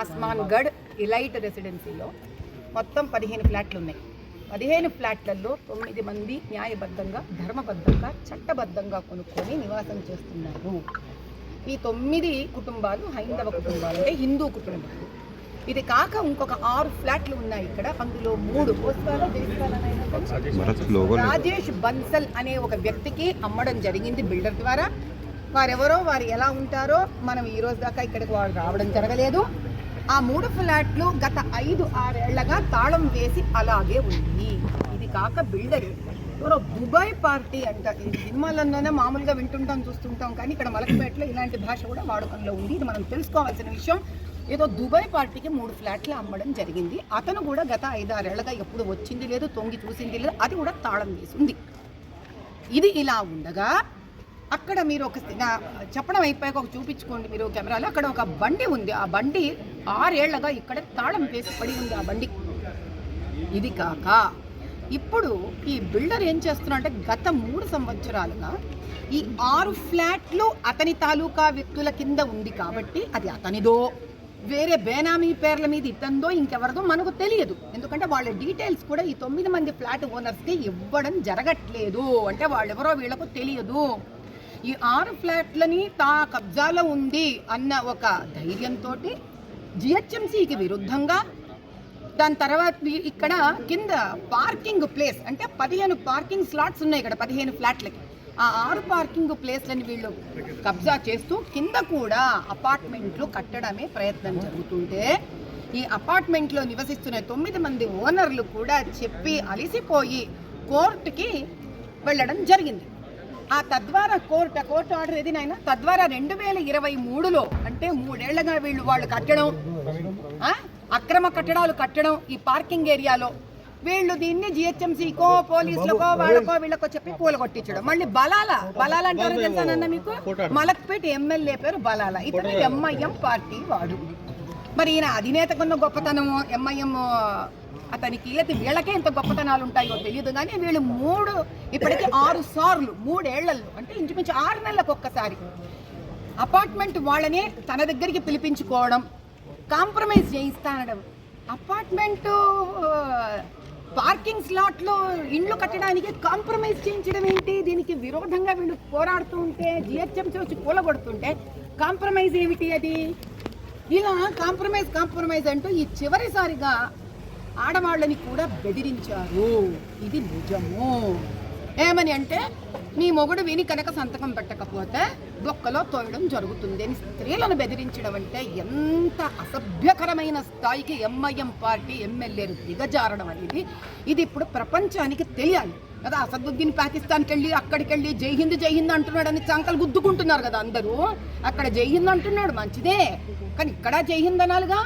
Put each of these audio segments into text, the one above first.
ఆస్మాన్ garh elite రెసిడెన్సీలో మొత్తం పదిహేను ఫ్లాట్లు ఉన్నాయి పదిహేను ఫ్లాట్లలో తొమ్మిది మంది న్యాయబద్ధంగా ధర్మబద్ధంగా చట్టబద్ధంగా కొనుక్కొని నివాసం చేస్తున్నారు. ఈ తొమ్మిది కుటుంబాలు హైందవ కుటుంబాలు అంటే హిందూ కుటుంబాలు. ఇది కాక ఇంకొక ఆరు ఫ్లాట్లు ఉన్నాయి ఇక్కడ. అందులో మూడు. రాజేష్ బన్సల్ అనే ఒక వ్యక్తికి అమ్మడం జరిగింది బిల్డర్ ద్వారా. వారెవరో వారు ఎలా ఉంటారో మనం ఈ రోజు దాకా ఇక్కడికి వారు రావడం జరగలేదు. ఆ మూడు ఫ్లాట్లు గత ఐదు ఆరేళ్ళగా తాళం వేసి అలాగే ఉంది. ఇది కాక బిల్డర్ ఎవరో దుబాయ్ పార్టీ అంట. ఇది సినిమాలలోనే మామూలుగా వింటుంటాం చూస్తుంటాం కానీ ఇక్కడ మలకపేటలో ఇలాంటి భాష కూడా వాడుకంలో ఉంది. ఇది మనం తెలుసుకోవాల్సిన విషయం. ఏదో దుబాయ్ పార్టీకి మూడు ఫ్లాట్లు అమ్మడం జరిగింది. అతను కూడా గత ఐదారేళ్ళగా ఎప్పుడు వచ్చింది లేదు తొంగి చూసింది లేదు అది కూడా తాళం వేసి ఉంది. ఇది ఇలా ఉండగా అక్కడ మీరు ఒక చెప్పడం అయిపోయాక ఒక చూపించుకోండి మీరు కెమెరాలో. అక్కడ ఒక బండి ఉంది. ఆ బండి ఆరేళ్ళగా ఇక్కడ తాళం వేసి పడి ఉంది ఆ బండి. ఇది కాక ఇప్పుడు ఈ బిల్డర్ ఏం చేస్తున్నాడంటే గత మూడు సంవత్సరాలుగా ఈ ఆరు ఫ్లాట్లు అతని తాలూకా వ్యక్తుల కింద ఉంది కాబట్టి అది అతనిదో వేరే బేనామీ పేర్ల మీద ఇతందో ఇంకెవరిదో మనకు తెలియదు. ఎందుకంటే వాళ్ళ డీటెయిల్స్ కూడా ఈ తొమ్మిది మంది ఫ్లాట్ ఓనర్స్కి ఇవ్వడం జరగట్లేదు. అంటే వాళ్ళెవరో వీళ్ళకు తెలియదు. ఈ ఆరు ఫ్లాట్లని తా కబ్జాలో ఉంది అన్న ఒక ధైర్యంతో జిహెచ్ఎంసీకి విరుద్ధంగా దాని తర్వాత ఇక్కడ కింద పార్కింగ్ ప్లేస్ అంటే పదిహేను పార్కింగ్ స్లాట్స్ ఉన్నాయి ఇక్కడ పదిహేను ఫ్లాట్లకి. ఆ ఆరు పార్కింగ్ ప్లేస్లని వీళ్ళు కబ్జా చేస్తూ కింద కూడా అపార్ట్మెంట్లు కట్టడమే ప్రయత్నం జరుగుతుంటే ఈ అపార్ట్మెంట్లో నివసిస్తున్న తొమ్మిది మంది ఓనర్లు కూడా చెప్పి అలిసిపోయి కోర్టుకి వెళ్ళడం జరిగింది. ఆ తద్వారా కోర్టు కోర్టు ఆర్డర్ ఏది నాయన? తద్వారా రెండు వేల ఇరవై మూడులో అంటే మూడేళ్ళగా వీళ్ళు వాళ్ళు కట్టడం ఆ? అక్రమ కట్టడాలు కట్టడం ఈ పార్కింగ్ ఏరియాలో వీళ్ళు దీన్ని జిహెచ్ఎంసీకో పోలీసులకో వాళ్ళకో వీళ్ళకో చెప్పి కూలగొట్టించడం. మళ్ళీ బలాల బలాల అంటారు తెలుసా నాన్న మీకు? మలక్పేట ఎమ్మెల్యే పేరు బలాల. ఇతను ఎంఐఎం పార్టీ వాడు. మరి ఈయన అధినేతకున్న గొప్పతనము ఎంఐఎం అతనికి అది వీళ్ళకే ఎంత గొప్పతనాలు ఉంటాయో తెలియదు కానీ వీళ్ళు మూడు ఇప్పటికి ఆరు సార్లు మూడేళ్ళలో అంటే ఇంచుమించు ఆరు నెలలకు ఒక్కసారి అపార్ట్మెంట్ వాళ్ళని తన దగ్గరికి పిలిపించుకోవడం కాంప్రమైజ్ చేయిస్తానడం. అపార్ట్మెంటు పార్కింగ్ స్లాట్లో ఇండ్లు కట్టడానికి కాంప్రమైజ్ చేయించడం ఏంటి? దీనికి విరోధంగా వీళ్ళు పోరాడుతూ ఉంటే జిహెచ్ఎంసీ వచ్చి కూలగొడుతుంటే కాంప్రమైజ్ ఏమిటి అది? ఇలా కాంప్రమైజ్ కాంప్రమైజ్ అంటూ ఈ చివరిసారిగా ఆడవాళ్ళని కూడా బెదిరించారు. ఇది నిజము. ఏమని అంటే మీ మొగుడు విని కనుక సంతకం పెట్టకపోతే బొక్కలో తోయడం జరుగుతుంది అని స్త్రీలను బెదిరించడం అంటే ఎంత అసభ్యకరమైన స్థాయికి ఎంఐఎం పార్టీ ఎమ్మెల్యేలు దిగజారడం అనేది ఇది ఇప్పుడు ప్రపంచానికి తెలియాలి. కదా అసదుద్దీన్ పాకిస్తాన్కి వెళ్ళి అక్కడికి వెళ్ళి జై హింద్ జై హింద్ అంటున్నాడని చంకలు గుద్దుకుంటున్నారు కదా అందరూ. అక్కడ జై హింద్ అంటున్నాడు మంచిదే. కానీ ఇక్కడ జై హింద్ అనాలిగా.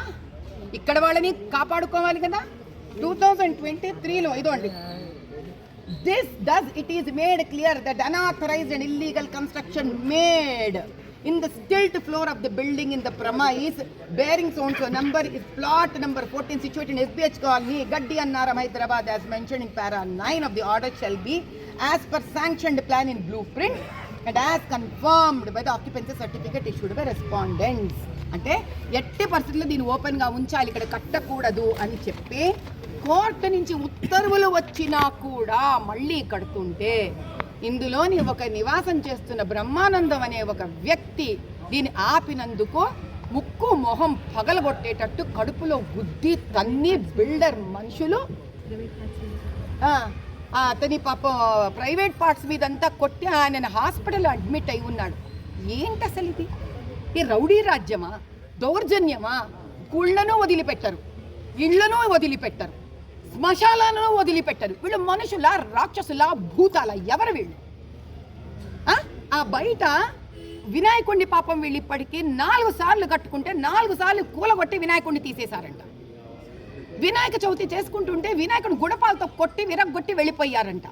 ఇక్కడ వాళ్ళని కాపాడుకోవాలి కదా. టూ థౌజండ్ ట్వంటీ త్రీలో ఇదోండి this does it is made clear that unauthorised and illegal construction made in the stilt floor of the building in the premise bearing so and so number is plot number 14 situated in SBH colony Gaddi Annaram Hyderabad as mentioned in para 9 of the order shall be as per sanctioned plan in blueprint and as confirmed by the occupancy certificate issued by respondents అంటే ఎట్టి పరిస్థితుల్లో దీన్ని ఓపెన్గా ఉంచాలి ఇక్కడ కట్టకూడదు అని చెప్పి court నుంచి ఉత్తర్వులు వచ్చినా కూడా మళ్ళీ కడుతుంటే ఇందులోని ఒక నివాసం చేస్తున్న బ్రహ్మానందం అనే ఒక వ్యక్తి దీన్ని ఆపినందుకు ముక్కు మొహం పగలగొట్టేటట్టు కడుపులో గుద్ది తన్ని బిల్డర్ మనుషులు అతని పాపం ప్రైవేట్ పార్ట్స్ మీదంతా కొట్టి ఆయన హాస్పిటల్ అడ్మిట్ అయి ఉన్నాడు. ఏంటి అసలు ఇది? ఈ రౌడీ రాజ్యమా? దౌర్జన్యమా? గుళ్ళను వదిలిపెట్టరు. ఇళ్ళను వదిలిపెట్టరు. శ్మశాలను వదిలిపెట్టరు. వీళ్ళు మనుషుల రాక్షసుల భూతాల ఎవరు వీళ్ళు? ఆ? ఆ బయట వినాయకుడిని పాపం వీళ్ళు ఇప్పటికీ నాలుగు సార్లు కట్టుకుంటే నాలుగు సార్లు కూలగొట్టి వినాయకుడిని తీసేశారంట. వినాయక చవితి చేసుకుంటుంటే వినాయకుడు గుడపాలతో కొట్టి విరగొట్టి వెళ్ళిపోయారంట.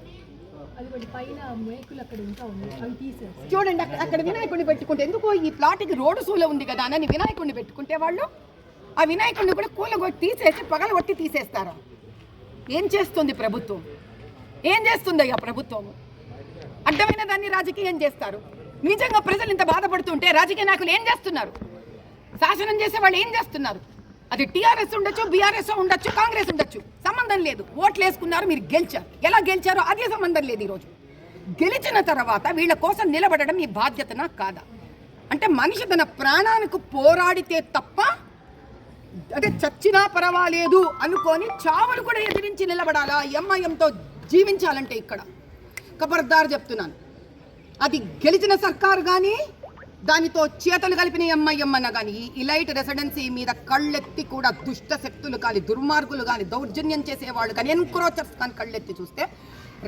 చూడండి అక్కడ అక్కడ వినాయకుడిని పెట్టుకుంటే ఎందుకో ఈ ప్లాట్కి రోడ్డు సూల ఉంది కదా అని వినాయకుడిని పెట్టుకుంటే వాళ్ళు ఆ వినాయకుడిని కూడా కూలగొట్టి తీసేసి పగలగొట్టి తీసేస్తారు? ఏం చేస్తుంది ప్రభుత్వం? ఏం చేస్తుంది అయ్యా ప్రభుత్వం? అడ్డమైన దాన్ని రాజకీయం చేస్తారు. నిజంగా ప్రజలు ఇంత బాధపడుతుంటే రాజకీయ నాయకులు ఏం చేస్తున్నారు? శాసనం చేసే వాళ్ళు ఏం చేస్తున్నారు? అది టీఆర్ఎస్ ఉండొచ్చు బీఆర్ఎస్ ఉండొచ్చు కాంగ్రెస్ ఉండొచ్చు. సంబంధం లేదు. ఓట్లు వేసుకున్నారు మీరు గెలిచారు. ఎలా గెలిచారో అదే సంబంధం లేదు ఈరోజు. గెలిచిన తర్వాత వీళ్ళ కోసం నిలబడడం మీ బాధ్యతనా కాదా? అంటే మనిషి తన ప్రాణానికి పోరాడితే తప్ప అంటే చచ్చినా పర్వాలేదు అనుకొని చావులు కూడా ఎదిరించి నిలబడాలా? ఎంఐఎంతో జీవించాలంటే ఇక్కడ. ఖబర్దార్ చెప్తున్నాను. అది గెలిచిన సర్కారు కానీ దానితో చేతలు కలిపిన ఎంఐఎం అన్న కానీ ఈ ఇలైట్ రెసిడెన్సీ మీద కళ్ళెత్తి కూడా దుష్ట శక్తులు కానీ దుర్మార్గులు కానీ దౌర్జన్యం చేసేవాళ్ళు కానీ ఎన్క్రోచర్స్ కానీ కళ్ళెత్తి చూస్తే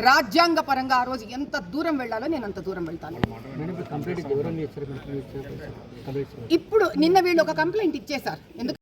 రాజ్యాంగ పరంగా ఆ రోజు ఎంత దూరం వెళ్ళాలో నేను అంత దూరం వెళ్తాను. ఇప్పుడు నిన్న వీళ్ళు ఒక కంప్లైంట్ ఇచ్చేశారు. ఎందుకు